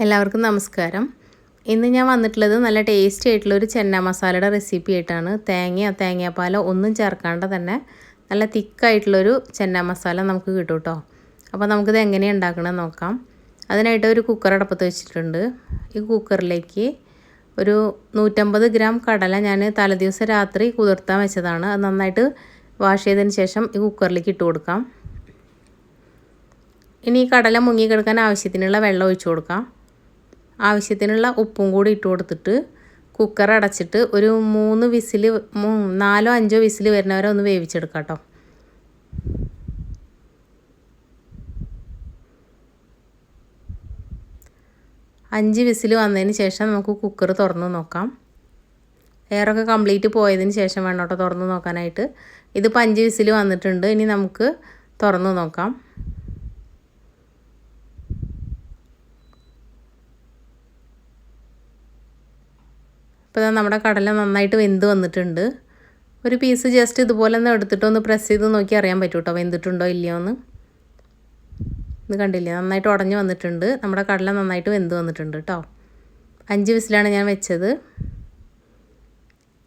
എല്ലാവർക്കും നമസ്കാരം. ഇന്ന് ഞാൻ വന്നിട്ടുള്ളത് നല്ല ടേസ്റ്റി ആയിട്ടുള്ള ഒരു ചെന്ന മസാലയുടെ റെസിപ്പി ആയിട്ടാണ്. തേങ്ങയോ തേങ്ങാപ്പാലോ ഒന്നും ചേർക്കാണ്ട് തന്നെ നല്ല തിക്കായിട്ടുള്ളൊരു ചെന്ന മസാല നമുക്ക് കിട്ടും കേട്ടോ അപ്പോൾ നമുക്കിത് എങ്ങനെയാണ് ഉണ്ടാക്കണമെന്ന് നോക്കാം. അതിനായിട്ട് ഒരു കുക്കർ അടപ്പത്ത് വെച്ചിട്ടുണ്ട്. ഈ കുക്കറിലേക്ക് ഒരു നൂറ്റമ്പത് ഗ്രാം കടല ഞാൻ തലേദിവസം രാത്രി കുതിർത്താൻ വെച്ചതാണ്. അത് നന്നായിട്ട് വാഷ് ചെയ്തതിന് ശേഷം ഈ കുക്കറിലേക്ക് ഇട്ട് കൊടുക്കാം. ഇനി ഈ കടല മുങ്ങി കിടക്കാൻ ആവശ്യത്തിനുള്ള വെള്ളം ഒഴിച്ചു കൊടുക്കാം. ആവശ്യത്തിനുള്ള ഉപ്പും കൂടി ഇട്ട് കൊടുത്തിട്ട് കുക്കർ അടച്ചിട്ട് ഒരു മൂന്ന് വിസിൽ നാലോ അഞ്ചോ വിസിൽ വരുന്നവരെ ഒന്ന് വേവിച്ചെടുക്കാം കേട്ടോ. അഞ്ച് വിസിൽ വന്നതിന് ശേഷം നമുക്ക് കുക്കർ തുറന്ന് നോക്കാം. എയറൊക്കെ കംപ്ലീറ്റ് പോയതിന് ശേഷം വേണം കേട്ടോ തുറന്ന് നോക്കാനായിട്ട്. ഇതിപ്പോൾ അഞ്ച് വിസിൽ വന്നിട്ടുണ്ട്. ഇനി നമുക്ക് തുറന്ന് നോക്കാം. ഇപ്പോൾ നമ്മുടെ കടല നന്നായിട്ട് വെന്ത് വന്നിട്ടുണ്ട്. ഒരു പീസ് ജസ്റ്റ് ഇതുപോലെ ഒന്ന് എടുത്തിട്ട് ഒന്ന് പ്രസ് ചെയ്ത് നോക്കി അറിയാൻ പറ്റും കേട്ടോ വെന്തിട്ടുണ്ടോ ഇല്ലയോ എന്ന് ഇത് കണ്ടില്ലേ? നന്നായിട്ട് ഉടഞ്ഞു വന്നിട്ടുണ്ട്. നമ്മുടെ കടല നന്നായിട്ട് വെന്ത് വന്നിട്ടുണ്ട് കേട്ടോ അഞ്ച് വിസിലാണ് ഞാൻ വെച്ചത്.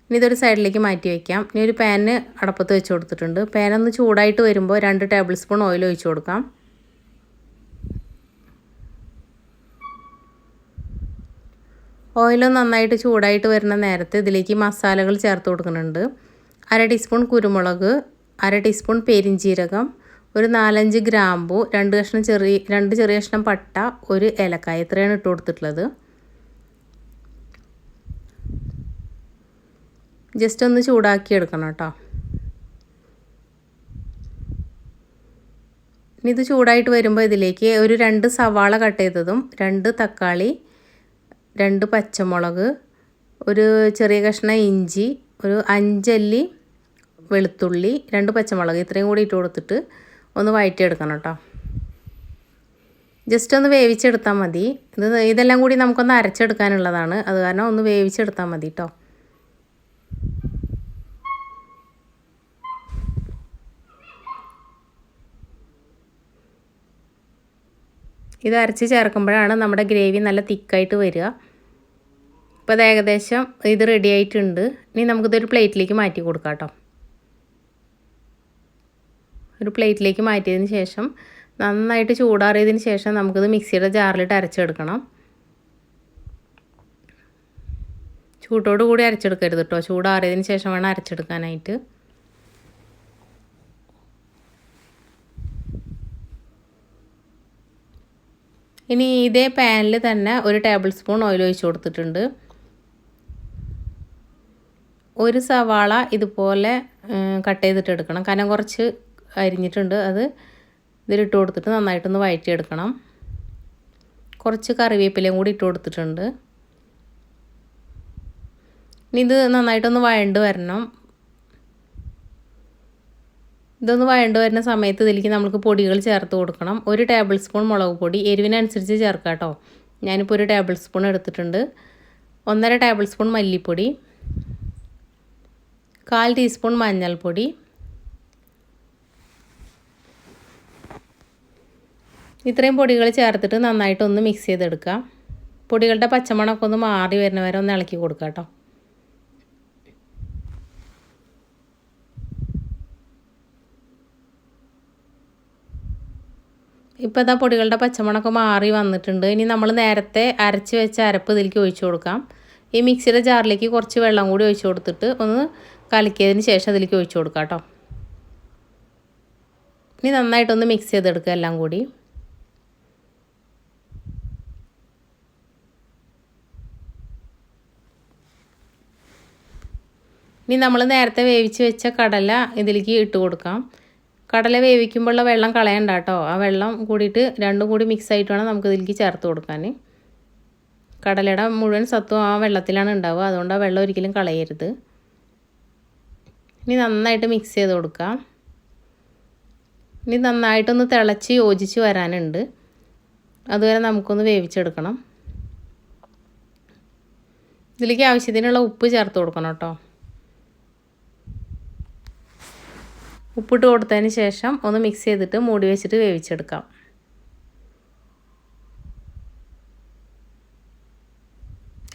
ഇനി ഇതൊരു സൈഡിലേക്ക് മാറ്റി വയ്ക്കാം ഇനി ഒരു പാന് അടപ്പത്ത് വെച്ച് കൊടുത്തിട്ടുണ്ട്. പാനൊന്ന് ചൂടായിട്ട് വരുമ്പോൾ രണ്ട് ടേബിൾ സ്പൂൺ ഓയിൽ ഒഴിച്ച് കൊടുക്കാം. ഓയിൽ നന്നായിട്ട് ചൂടായിട്ട് വരുന്ന നേരത്തെ ഇതിലേക്ക് മസാലകൾ ചേർത്ത് കൊടുക്കുന്നുണ്ട്. അര ടീസ്പൂൺ കുരുമുളക് അര ടീസ്പൂൺ പെരിഞ്ചീരകം ഒരു നാലഞ്ച് ഗ്രാമ്പു രണ്ട് കഷ്ണം ചെറിയ രണ്ട് ചെറിയ കഷ്ണം പട്ട ഒരു ഏലക്കായ ഇത്രയാണ് ഇട്ട് കൊടുത്തിട്ടുള്ളത്. ജസ്റ്റ് ഒന്ന് ചൂടാക്കി എടുക്കണം കേട്ടോ. ഇനി ഇത് ചൂടായിട്ട് വരുമ്പോൾ ഇതിലേക്ക് ഒരു രണ്ട് സവാള കട്ട് ചെയ്തതും രണ്ട് തക്കാളി രണ്ട് പച്ചമുളക് ഒരു ചെറിയ കഷ്ണം ഇഞ്ചി ഒരു അഞ്ചല്ലി വെളുത്തുള്ളി രണ്ട് പച്ചമുളക് ഇത്രയും കൂടി ഇട്ട് കൊടുത്തിട്ട് ഒന്ന് വഴറ്റിയെടുക്കണം കേട്ടോ. ജസ്റ്റ് ഒന്ന് വേവിച്ചെടുത്താൽ മതി. ഇത് ഇതെല്ലാം കൂടി നമുക്കൊന്ന് അരച്ചെടുക്കാനുള്ളതാണ്. അത് കാരണം ഒന്ന് വേവിച്ചെടുത്താൽ മതി കേട്ടോ. ഇത് അരച്ച് ചേർക്കുമ്പോഴാണ് നമ്മുടെ ഗ്രേവി നല്ല തിക്കായിട്ട് വരിക. ഇപ്പോൾ ഏകദേശം ഇത് റെഡി ആയിട്ടുണ്ട്. ഇനി നമുക്കിതൊരു പ്ലേറ്റിലേക്ക് മാറ്റി കൊടുക്കാം കേട്ടോ. ഒരു പ്ലേറ്റിലേക്ക് മാറ്റിയതിന് ശേഷം നന്നായിട്ട് ചൂടാറിയതിന് ശേഷം നമുക്കിത് മിക്സിയുടെ ജാറിലിട്ട് അരച്ചെടുക്കണം. ചൂട്ടോട് കൂടി അരച്ചെടുക്കരുത് കേട്ടോ. ചൂടാറിയതിന് ശേഷം വേണം അരച്ചെടുക്കാനായിട്ട്. ഇനി ഇതേ പാനിൽ തന്നെ ഒരു ടേബിൾ സ്പൂൺ ഓയിൽ ഒഴിച്ച് കൊടുത്തിട്ടുണ്ട്. ഒരു സവാള ഇതുപോലെ കട്ട് ചെയ്തിട്ട് എടുക്കണം. കനം കുറച്ച് അരിഞ്ഞിട്ടുണ്ട് അത്. ഇതിലിട്ട് കൊടുത്തിട്ട് നന്നായിട്ടൊന്ന് വഴറ്റിയെടുക്കണം കുറച്ച് കറിവേപ്പിലയും കൂടി ഇട്ട് കൊടുത്തിട്ടുണ്ട്. ഇനി ഇത് നന്നായിട്ടൊന്ന് വഴണ്ട് വരണം. ഇതൊന്ന് വഴണ്ട് വരുന്ന സമയത്ത് ഇതിലേക്ക് നമുക്ക് പൊടികൾ ചേർത്ത് കൊടുക്കണം. ഒരു ടേബിൾ സ്പൂൺ മുളക് പൊടി എരിവിനനുസരിച്ച് ചേർക്കാം കേട്ടോ. ഞാനിപ്പോൾ ഒരു ടേബിൾ സ്പൂൺ എടുത്തിട്ടുണ്ട്. ഒന്നര ടേബിൾ സ്പൂൺ മല്ലിപ്പൊടി കാൽ ടീസ്പൂൺ മഞ്ഞൾപ്പൊടി ഇത്രയും പൊടികൾ ചേർത്തിട്ട് നന്നായിട്ടൊന്ന് മിക്സ് ചെയ്തെടുക്കാം. പൊടികളുടെ പച്ചമണമൊക്കെ ഒന്ന് മാറി വരുന്നവരെ ഒന്ന് ഇളക്കി കൊടുക്കാം കേട്ടോ. ഇപ്പോൾ ഇതാ പൊടികളുടെ പച്ചമണമൊക്കെ മാറി വന്നിട്ടുണ്ട്. ഇനി നമ്മൾ നേരത്തെ അരച്ച് വെച്ച അരപ്പ് ഇതിലേക്ക് ഒഴിച്ചു കൊടുക്കാം. ഈ മിക്സിയുടെ ജാറിലേക്ക് കുറച്ച് വെള്ളം കൂടി ഒഴിച്ചു കൊടുത്തിട്ട് ഒന്ന് കലക്കിയതിന് ശേഷം അതിലേക്ക് ഒഴിച്ചു കൊടുക്കാം കേട്ടോ. ഇനി നന്നായിട്ടൊന്ന് മിക്സ് ചെയ്തെടുക്കുക എല്ലാം കൂടി. ഇനി നമ്മൾ നേരത്തെ വേവിച്ച് വെച്ച കടല ഇതിലേക്ക് ഇട്ട് കൊടുക്കാം. കടല വേവിക്കുമ്പോഴുള്ള വെള്ളം കളയണ്ട കേട്ടോ. ആ വെള്ളം കൂടിയിട്ട് രണ്ടും കൂടി മിക്സ് ആയിട്ട് വേണം നമുക്ക് ഇതിലേക്ക് ചേർത്ത് കൊടുക്കാൻ. കടലയുടെ മുഴുവൻ സത്വം ആ വെള്ളത്തിലാണ് ഉണ്ടാവുക. അതുകൊണ്ട് ആ വെള്ളം ഒരിക്കലും കളയരുത്. ഇനി നന്നായിട്ട് മിക്സ് ചെയ്ത് കൊടുക്കാം. ഇനി നന്നായിട്ടൊന്ന് തിളച്ച് യോജിച്ച് വരാനുണ്ട്. അതുവരെ നമുക്കൊന്ന് വേവിച്ചെടുക്കണം. ഇതിലേക്ക് ആവശ്യത്തിനുള്ള ഉപ്പ് ചേർത്ത് കൊടുക്കണം കേട്ടോ. ഉപ്പിട്ട് കൊടുത്തതിന് ശേഷം ഒന്ന് മിക്സ് ചെയ്തിട്ട് മൂടി വെച്ചിട്ട് വേവിച്ചെടുക്കാം.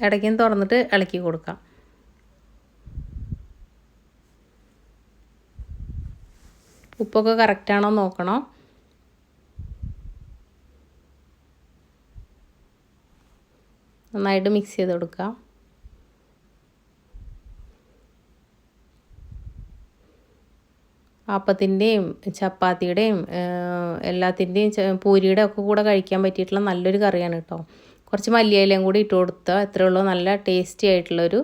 ഇടയ്ക്കും തുറന്നിട്ട് ഇളക്കി കൊടുക്കാം. ഉപ്പൊക്കെ കറക്റ്റാണോ നോക്കണം? നന്നായിട്ട് മിക്സ് ചെയ്ത് കൊടുക്കാം. അപ്പത്തിന്റെയും ചപ്പാത്തിയുടെയും എല്ലാത്തിന്റെയും പൂരിയുടെ ഒക്കെ കൂടെ കഴിക്കാൻ പറ്റിയിട്ടുള്ള നല്ലൊരു കറിയാണ് കേട്ടോ. കുറച്ച് മല്ലിയിലയും കൂടി ഇട്ട് കൊടുത്താൽ എത്രയേ ഉള്ളൂ. നല്ല ടേസ്റ്റി ആയിട്ടുള്ളൊരു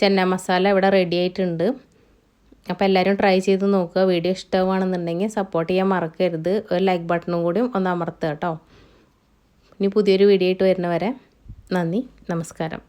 ചെന്ന മസാല ഇവിടെ റെഡി ആയിട്ടുണ്ട്. അപ്പോൾ എല്ലാവരും ട്രൈ ചെയ്ത് നോക്കുക. വീഡിയോ ഇഷ്ടമാണെന്നുണ്ടെങ്കിൽ സപ്പോർട്ട് ചെയ്യാൻ മറക്കരുത്. ഒരു ലൈക്ക് ബട്ടണും കൂടി ഒന്ന് അമർത്തുക കേട്ടോ. ഇനി പുതിയൊരു വീഡിയോ ആയിട്ട് വരുന്നവരെ നന്ദി. നമസ്കാരം.